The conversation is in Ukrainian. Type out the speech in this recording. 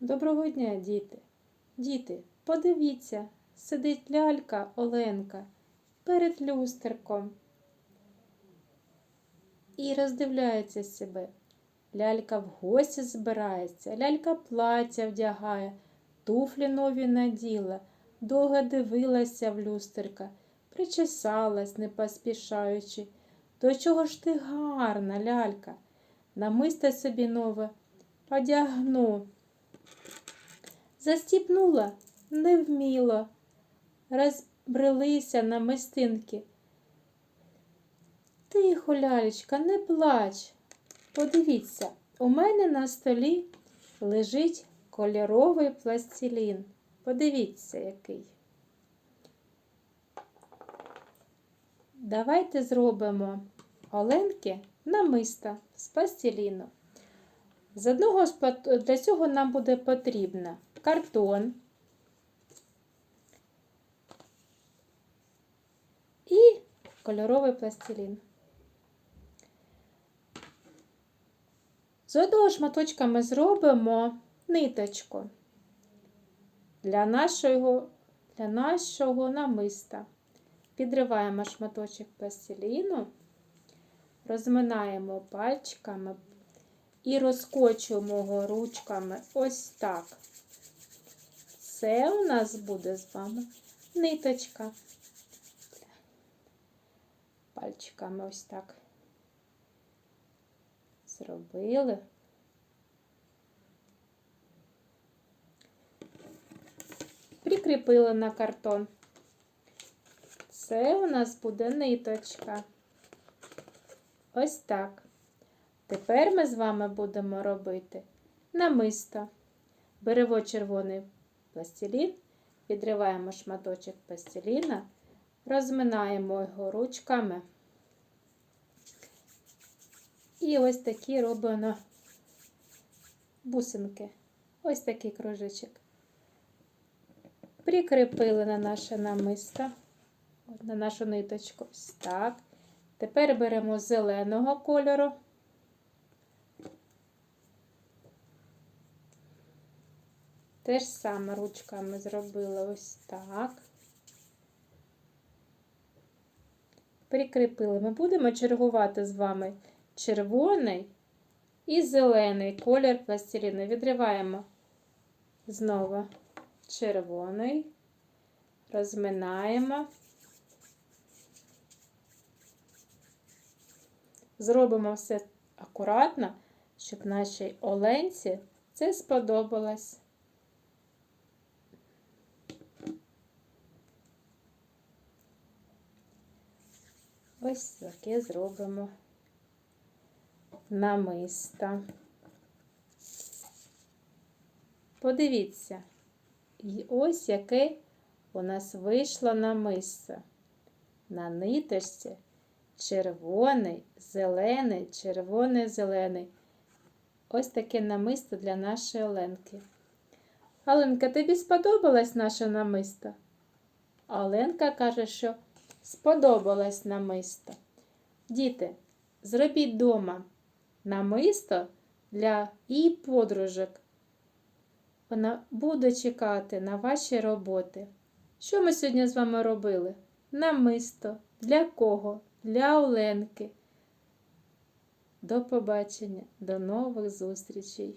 Доброго дня, діти. Діти, подивіться, сидить лялька Оленка перед люстерком і роздивляється себе. Лялька в гості збирається, лялька плаття вдягає, туфлі нові наділа, довго дивилася в люстерка, причесалась, не поспішаючи. До чого ж ти гарна, лялька? Намисто собі нове одягну. Застіпнула невміло, розбрелися на мистинки. Тихо, лялечка, не плач. Подивіться, у мене на столі лежить кольоровий пластилін. Подивіться, який. Давайте зробимо оленки намиста з пластиліну. З одного для цього нам буде потрібно картон і кольоровий пластилін. З одного шматочка ми зробимо ниточку для нашого, для нашого намиста. Підриваємо шматочок пластиліну, розминаємо пальчиками і розкочуємо його ручками ось так. Це у нас буде з вами ниточка. Пальчиками ось так зробили. Прикріпили на картон. Це у нас буде ниточка. Ось так. Тепер ми з вами будемо робити намисто. Беремо червоний пластилін, відриваємо шматочок пластиліна, розминаємо його ручками. І ось такі робимо бусинки. Ось такий кружечок. Прикріпили на наше намисто, на нашу ниточку. Ось так. Тепер беремо зеленого кольору. Те ж саме ручками зробили ось так. Прикріпили. Ми будемо чергувати з вами червоний і зелений колір пластиліну. Відриваємо знову червоний, розминаємо. Зробимо все акуратно, щоб нашій оленці це сподобалось. Ось таке зробимо намиста. Подивіться, і ось яке у нас вийшло намисто. На ниточці червоний, зелений, червоний, зелений. Ось таке намисто для нашої Оленки. Оленка, тобі сподобалось наше намисто? Оленка каже, що сподобалось намисто. Діти, зробіть вдома намисто для її подружок. Вона буде чекати на ваші роботи. Що ми сьогодні з вами робили? Намисто. Для кого? Для Оленки. До побачення, до нових зустрічей!